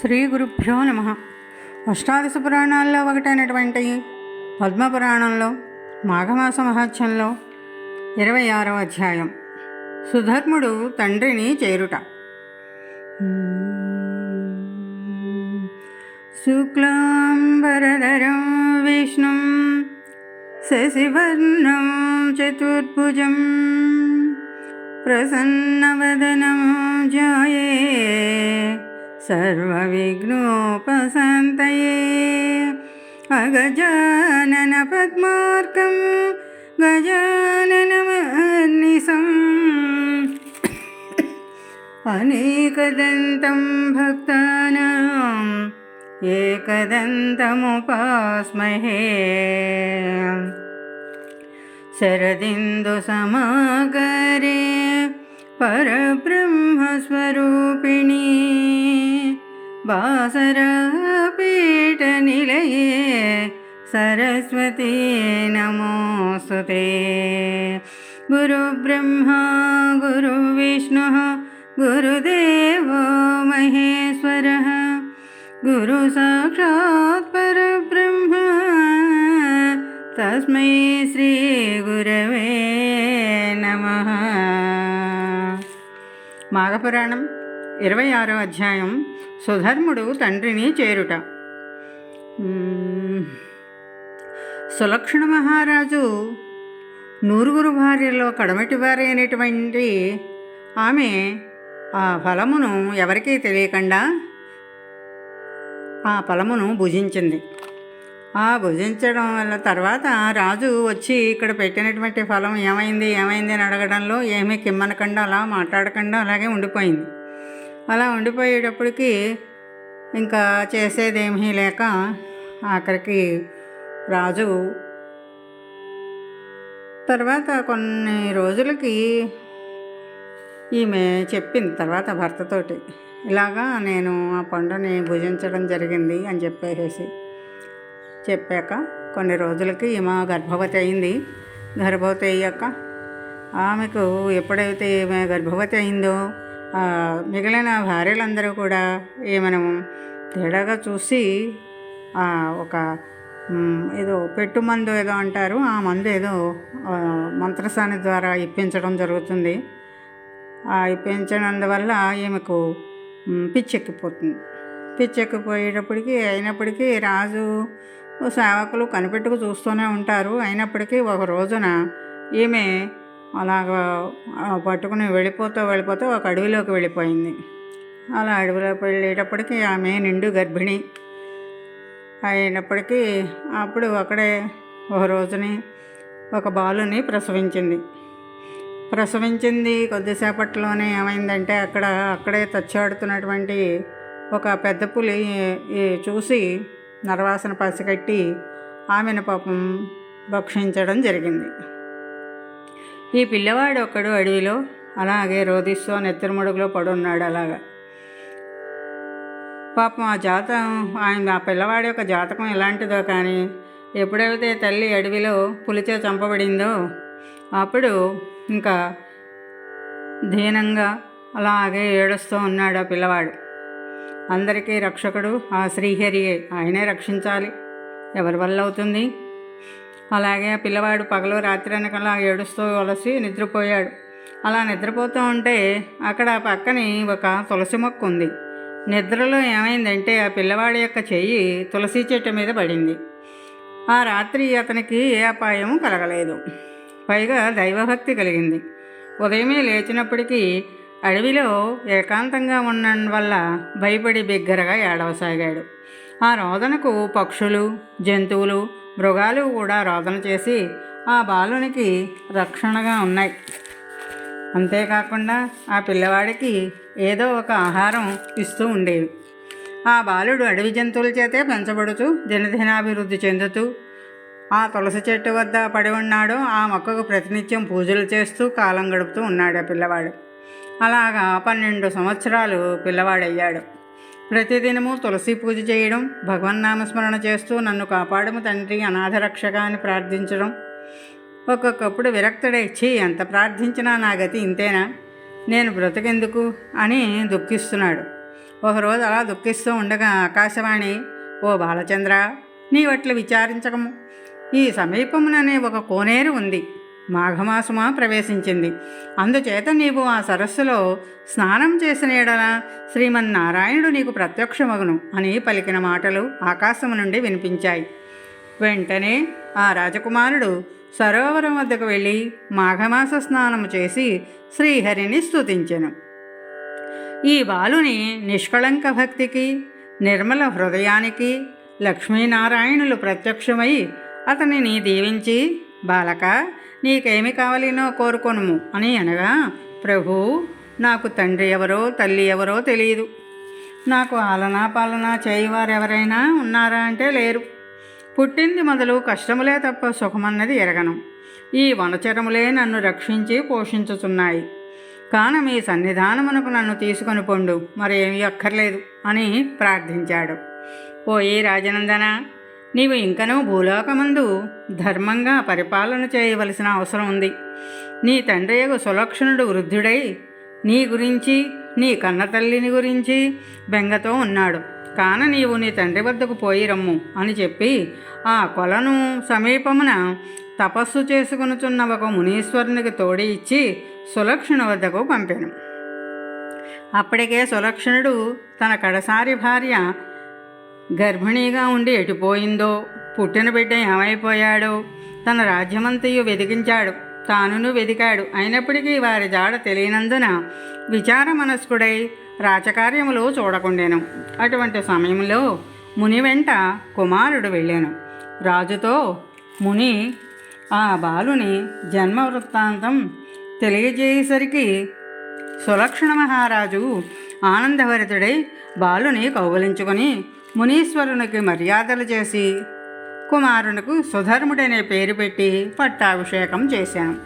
శ్రీ గురుభ్యో నమ. అష్టాదశ పురాణాల్లో ఒకటైనటువంటి పద్మపురాణంలో మాఘమాస మహాత్యంలో ఇరవై ఆరవ అధ్యాయం. సుధర్ముడు తండ్రిని చేరుట. శుక్లాంబరధరం విష్ణు శశివర్ణం చతుర్భుజం ప్రసన్నవదనం జాయే. सर्वविघ्नोपसन्तये। अगजाननपद्मार्कं गजाननमन्निषम् अनेकदन्तं भक्तानाम् एकदन्तमुपास्महे। शरदिन्दुसमागरे परब्रह्मस्वरूपिणी बासरापीठनिलये सरस्वती नमोऽस्तु ते गुरुब्रह्मा गुरुविष्णुः गुरुदेवो महेश्वरः गुरुसाक्षात् परब्रह्म తస్మై శ్రీ గురవే నమ మాఘపురాణం ఇరవై ఆరో అధ్యాయం సుధర్ముడు తండ్రిని చేరుట. సులక్షణ మహారాజు నూరుగురు భార్యలో కడమటి భార్య అనేటువంటి ఆమె ఆ ఫలమును ఎవరికీ తెలియకుండా ఆ ఫలమును భుజించింది. ఆ భుజించడం వల్ల తర్వాత రాజు వచ్చి ఇక్కడ పెట్టినటువంటి ఫలం ఏమైంది ఏమైంది అని అడగడంలో ఏమీ కిమ్మనకుండా అలా మాట్లాడకుండా అలాగే ఉండిపోయింది. అలా ఉండిపోయేటప్పటికి ఇంకా చేసేదేమీ లేక ఆఖరికి రాజు తర్వాత కొన్ని రోజులకి ఈమె చెప్పింది తర్వాత భర్తతోటి. ఇలాగా నేను ఆ పండుని భుజించడం జరిగింది అని చెప్పేసి చెప్పాక కొన్ని రోజులకి ఈమె గర్భవతి అయింది. గర్భవతి అయ్యాక ఆమెకు ఎప్పుడైతే ఈమె గర్భవతి అయిందో మిగిలిన భార్యలందరూ కూడా ఈమెను తేడాగా చూసి ఒక ఏదో పెట్టు మందు ఏదో అంటారు ఆ మందు ఏదో మంత్రసాని ద్వారా ఇప్పించడం జరుగుతుంది. ఆ ఇప్పించినందువల్ల ఈమెకు పిచ్చెక్కిపోతుంది. పిచ్చెక్కిపోయేటప్పటికీ అయినప్పటికీ రాజు సేవకులు కనిపెట్టుకు చూస్తూనే ఉంటారు. అయినప్పటికీ ఒక రోజున ఈమె అలాగ పట్టుకుని వెళ్ళిపోతూ వెళ్ళిపోతూ ఒక అడవిలోకి వెళ్ళిపోయింది. అలా అడవిలోకి వెళ్ళేటప్పటికి ఆమె నిండు గర్భిణి అయినప్పటికీ అప్పుడు అక్కడే ఒక రోజుని ఒక బాలుని ప్రసవించింది. ప్రసవించింది కొద్దిసేపట్లోనే ఏమైందంటే అక్కడ అక్కడే తచ్చాడుతున్నటువంటి ఒక పెద్ద పులి చూసి నరవాసన పసిగట్టి ఆమెను పాపం భక్షించడం జరిగింది. ఈ పిల్లవాడు ఒకడు అడవిలో అలాగే రోధిస్తూ నెత్తిరిమడుగులో పడున్నాడు అలాగా. పాపం ఆ జాతకం ఆయన ఆ పిల్లవాడి యొక్క జాతకం ఎలాంటిదో కానీ ఎప్పుడైతే తల్లి అడవిలో పులిచే చంపబడిందో అప్పుడు ఇంకా దీనంగా అలాగే ఏడుస్తూ ఉన్నాడు ఆ పిల్లవాడు. అందరికీ రక్షకుడు ఆ శ్రీహరియే ఆయనే రక్షించాలి. ఎవరి వల్ల అవుతుంది? అలాగే పిల్లవాడు పగలు రాత్రి అనకలా ఏడుస్తూ వలసి నిద్రపోయాడు. అలా నిద్రపోతూ ఉంటే అక్కడ పక్కని ఒక తులసి మొక్క ఉంది. నిద్రలో ఏమైందంటే ఆ పిల్లవాడి యొక్క చెయ్యి తులసి చెట్టు మీద పడింది. ఆ రాత్రి అతనికి ఏ అపాయం కలగలేదు. పైగా దైవభక్తి కలిగింది. ఉదయమే లేచినప్పటికీ అడవిలో ఏకాంతంగా ఉండడం వల్ల భయపడి బిగ్గరగా ఏడవసాగాడు. ఆ రోదనకు పక్షులు జంతువులు మృగాలు కూడా రోదన చేసి ఆ బాలునికి రక్షణగా ఉన్నాయి. అంతేకాకుండా ఆ పిల్లవాడికి ఏదో ఒక ఆహారం ఇస్తూ ఉండేవి. ఆ బాలుడు అడవి జంతువుల చేతే పెంచబడుతూ దినదినాభివృద్ధి చెందుతూ ఆ తులసి చెట్టు వద్ద పడి ఉన్నాడు ఆ మొక్కకు ప్రతినిత్యం పూజలు చేస్తూ కాలం గడుపుతూ ఉన్నాడు ఆ పిల్లవాడు. అలాగా పన్నెండు సంవత్సరాలు పిల్లవాడయ్యాడు. ప్రతిదినము తులసి పూజ చేయడం భగవన్నామస్మరణ చేస్తూ నన్ను కాపాడము తండ్రి అనాథరక్షక అని ప్రార్థించడం. ఒక్కొక్కప్పుడు విరక్తుడై ఎంత ప్రార్థించినా నా గతి ఇంతేనా? నేను బ్రతికెందుకు? అని దుఃఖిస్తున్నాడు. ఒకరోజు అలా దుఃఖిస్తూ ఉండగా ఆకాశవాణి ఓ బాలచంద్ర నీవట్లు విచారించకము. ఈ సమీపముననే ఒక కోనేరు ఉంది. మాఘమాసమా ప్రవేశించింది. అందుచేత నీవు ఆ సరస్సులో స్నానం చేసిన ఎడల శ్రీమన్నారాయణుడు నీకు ప్రత్యక్షమగును అని పలికిన మాటలు ఆకాశము నుండి వినిపించాయి. వెంటనే ఆ రాజకుమారుడు సరోవరం వద్దకు వెళ్ళి మాఘమాస స్నానము చేసి శ్రీహరిని స్తుతించెను. ఈ బాలుని నిష్కళంక భక్తికి నిర్మల హృదయానికి లక్ష్మీనారాయణులు ప్రత్యక్షమై అతనిని దీవించి బాలక నీకేమి కావాలినో కోరుకొనుము అని అనగా ప్రభు నాకు తండ్రి ఎవరో తల్లి ఎవరో తెలియదు నాకు ఆలనా పాలనా చేయవారు ఎవరైనా ఉన్నారా అంటే లేరు. పుట్టింది మొదలు కష్టములే తప్ప సుఖమన్నది ఎరగను. ఈ వనచరములే నన్ను రక్షించి పోషించుచున్నాయి. కాన మీ సన్నిధానమునకు నన్ను తీసుకొని పొండు మరేమీ అక్కర్లేదు అని ప్రార్థించాడు. పోయి రాజనందన నీవు ఇంకనూ భూలోకమందు ధర్మంగా పరిపాలన చేయవలసిన అవసరం ఉంది. నీ తండ్రియగు సులక్షణుడు వృద్ధుడై నీ గురించి నీ కన్నతల్లిని గురించి బెంగతో ఉన్నాడు. కాన నీవు నీ తండ్రి వద్దకు పోయి రమ్ము అని చెప్పి ఆ కొలను సమీపమున తపస్సు చేసుకునుచున్న ఒక మునీశ్వరునికి తోడి ఇచ్చి సులక్షణ వద్దకు పంపాను. అప్పటికే సులక్షణుడు తన కడసారి భార్య గర్భిణీగా ఉండి ఎటుపోయిందో పుట్టిన బిడ్డ ఏమైపోయాడో? తన రాజ్యమంతయు వెతికించాడు తానును వెదికాడు. అయినప్పటికీ వారి జాడ తెలియనందున విచార మనస్కుడై రాచకార్యములు చూడకుండాను. అటువంటి సమయంలో ముని వెంట కుమారుడు వెళ్ళాను. రాజుతో ముని ఆ బాలుని జన్మ వృత్తాంతం తెలియజేసేసరికి సులక్షణ మహారాజు ఆనందభరితుడై బాలుని కౌగులించుకొని మునీశ్వరునికి మర్యాదలు చేసి కుమారునికి సుధర్ముడనే పేరు పెట్టి పట్టాభిషేకం చేశాను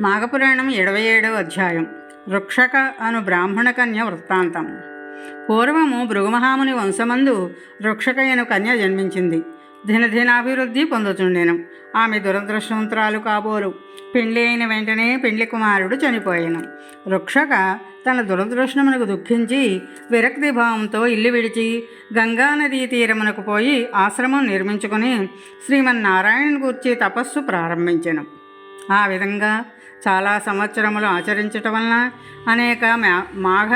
మాఘపురాణం ఇరవై ఏడవ అధ్యాయం. వృక్షక అను బ్రాహ్మణ కన్య వృత్తాంతం. పూర్వము భృగుమహాముని వంశమందు వృక్షకయను కన్య జన్మించింది. దినదినాభివృద్ధి పొందుతుండెను ఆమె దురదృష్టవంతురాలు కాబోలు. పెండ్లి అయిన వెంటనే పెండ్లి కుమారుడు చనిపోయాను. వృక్షక తన దురదృష్టమునకు దుఃఖించి విరక్తి భావంతో ఇల్లు విడిచి గంగానదీ తీరమునకు పోయి ఆశ్రమం నిర్మించుకొని శ్రీమన్నారాయణ గూర్చి తపస్సు ప్రారంభించాను. ఆ విధంగా చాలా సంవత్సరములు ఆచరించటం వలన అనేక మాఘ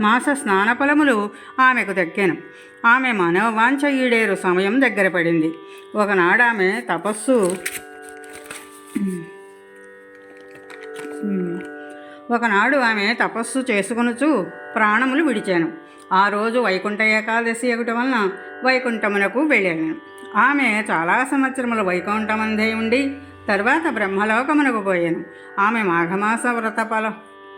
మాస స్నాన ఫలములు ఆమెకు దక్కాను. ఆమె మనోవాంఛ ఈడేరు సమయం దగ్గర పడింది. ఒకనాడు ఆమె తపస్సు ఒకనాడు ఆమె తపస్సు చేసుకునుచు ప్రాణములు విడిచాను. ఆ రోజు వైకుంఠ ఏకాదశి ఒకటి వలన వైకుంఠమునకు వెళ్ళాను. ఆమె చాలా సంవత్సరములు వైకుంఠమందే ఉండి తర్వాత బ్రహ్మలోకమునకు పోయాను. ఆమె మాఘమాస వ్రత ఫల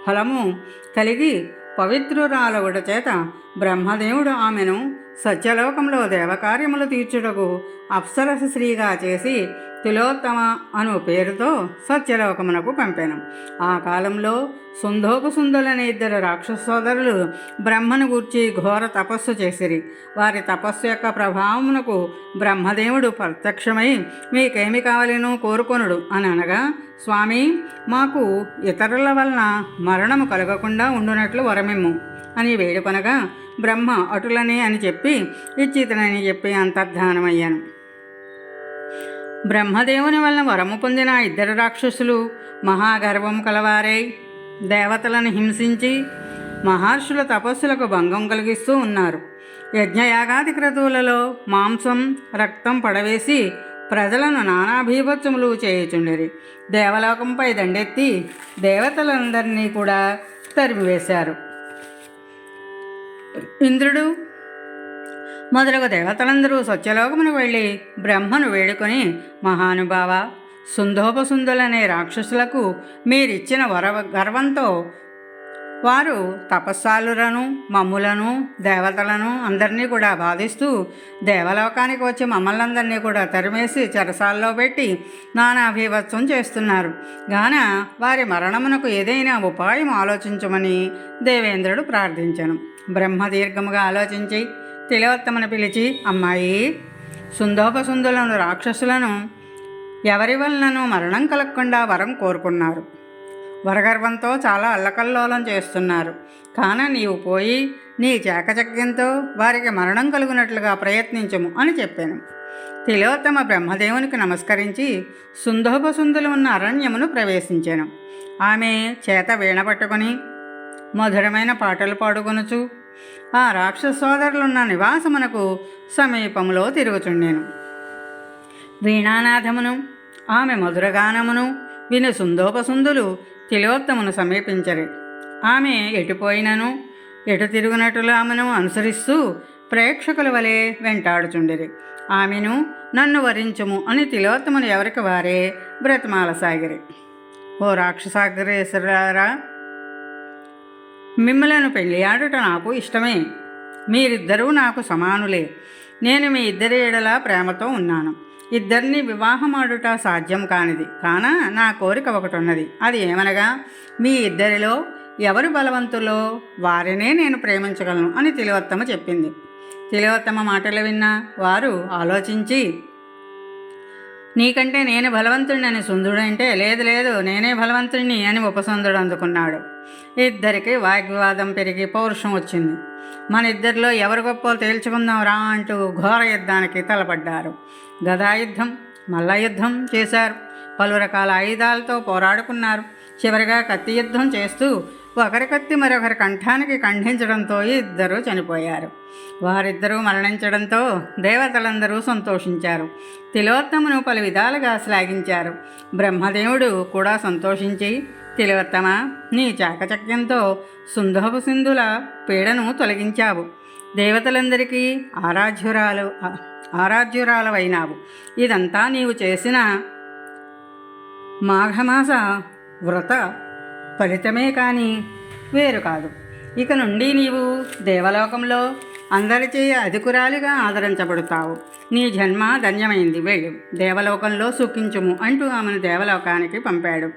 ఫలము కలిగి పవిత్రురాలవుడ చేత బ్రహ్మదేవుడు ఆమెను సత్యలోకంలో దేవకార్యములు తీర్చుటకు అప్సరస శ్రీగా చేసి తిలోత్తమ అను పేరుతో సత్యలోకమునకు పంపాను. ఆ కాలంలో సుందోపు సుందులనే ఇద్దరు రాక్షస సోదరులు బ్రహ్మను గూర్చి ఘోర తపస్సు చేసిరి. వారి తపస్సు యొక్క ప్రభావమునకు బ్రహ్మదేవుడు ప్రత్యక్షమై మీకేమి కావాలను కోరుకొనుడు అని అనగా స్వామి మాకు ఇతరుల వలన మరణము కలగకుండా ఉండునట్లు వరమిమ్ము అని వేడుకొనగా బ్రహ్మ అటులనే అని చెప్పి ఇచ్చితనని చెప్పి అంతర్ధానమయ్యాను. బ్రహ్మదేవుని వలన వరము పొందిన ఇద్దరు రాక్షసులు మహాగర్వం కలవారై దేవతలను హింసించి మహర్షుల తపస్సులకు భంగం కలిగిస్తూ ఉన్నారు. యజ్ఞయాగాది క్రతువులలో మాంసం రక్తం పడవేసి ప్రజలను నానా భీభత్సములు చేయుచుండిరి. దేవలోకంపై దండెత్తి దేవతలందరినీ కూడా తరిమివేశారు. ఇంద్రుడు మొదలగు దేవతలందరూ సత్యలోకమునకు వెళ్ళి బ్రహ్మను వేడుకొని మహానుభావ సుందోపసుందులనే రాక్షసులకు మీరిచ్చిన వర గర్వంతో వారు తపస్సాలులను మమ్ములను దేవతలను అందరినీ కూడా బాధిస్తూ దేవలోకానికి వచ్చి మమ్మల్ని అందరినీ కూడా తరిమేసి చెరసాల్లో పెట్టి నానాభివత్సం చేస్తున్నారు. గాన వారి మరణమునకు ఏదైనా ఉపాయం ఆలోచించమని దేవేంద్రుడు ప్రార్థించను. బ్రహ్మదీర్ఘముగా ఆలోచించి తిలోత్తమను పిలిచి అమ్మాయి సుందోపసుందులను రాక్షసులను ఎవరి వలనను మరణం కలగకుండా వరం కోరుకున్నారు. వరగర్వంతో చాలా అల్లకల్లోలం చేస్తున్నారు. కాన నీవు పోయి నీ చాకచక్యంతో వారికి మరణం కలుగునట్లుగా ప్రయత్నించము అని చెప్పాను. తిలోత్తమ బ్రహ్మదేవునికి నమస్కరించి సుందోపసుందులు ఉన్న అరణ్యమును ప్రవేశించాను. ఆమె చేత వీణ పట్టుకొని మధురమైన పాటలు పాడుకొనుచు ఆ రాక్షస సోదరులున్న నివాసమునకు సమీపంలో తిరుగుచుండెను. వీణానాథమును ఆమె మధురగానమును విను సుందోపసుందులు తిలోత్తమును సమీపించరు. ఆమె ఎటుపోయినను ఎటు తిరుగునట్లు ఆమెను అనుసరిస్తూ ప్రేక్షకుల వలె వెంటాడుచుండిరి. ఆమెను నన్ను వరించుము అని తిలోత్తమును ఎవరికి వారే బ్రతమాల సాగిరి ఓ రాక్షసాగ్రేసరారా మిమ్మలను పెళ్ళియాడుట నాకు ఇష్టమే. మీరిద్దరూ నాకు సమానులే. నేను మీ ఇద్దరి ఏడలా ప్రేమతో ఉన్నాను. ఇద్దరిని వివాహమాడుట సాధ్యం కానిది. కాన నా కోరిక ఒకటి ఉన్నది అది ఏమనగా మీ ఇద్దరిలో ఎవరు బలవంతులో వారినే నేను ప్రేమించగలను అని తిలోత్తమ చెప్పింది. తిలోత్తమ మాటలు విన్న వారు ఆలోచించి నీకంటే నేను బలవంతుడిని సుందుడంటే లేదు లేదు నేనే బలవంతుడిని అని ఉపసందుడు అందుకున్నాడు. ఇద్దరికి వాగ్వివాదం పెరిగి పౌరుషం వచ్చింది. మన ఇద్దరిలో ఎవరు గొప్ప తేల్చుకుందాం రా అంటూ ఘోర యుద్ధానికి తలపడ్డారు. గదాయుద్ధం మల్ల యుద్ధం చేశారు. పలు రకాల ఆయుధాలతో పోరాడుకున్నారు. చివరిగా కత్తి యుద్ధం చేస్తూ ఒకరి కత్తి మరొకరి కంఠానికి ఖండించడంతో ఇద్దరూ చనిపోయారు. వారిద్దరూ మరణించడంతో దేవతలందరూ సంతోషించారు. తిలోత్తమును పలు విధాలుగా శ్లాఘించారు. బ్రహ్మదేవుడు కూడా సంతోషించి తిలోత్తమ నీ చాకచక్యంతో సుందోపు సింధుల పీడను తొలగించావు. దేవతలందరికీ ఆరాధ్యురాలు ఆరాధ్యురాలవైనావు. ఇదంతా నీవు చేసిన మాఘమాస వ్రత ఫలితమే కానీ వేరు కాదు. ఇక నుండి నీవు దేవలోకంలో అందరిచే అధికురాలిగా ఆదరించబడతావు. నీ జన్మ ధన్యమైంది. వెళ్ళు. దేవలోకంలో సుఖించుము అంటూ ఆమెను దేవలోకానికి పంపాడు.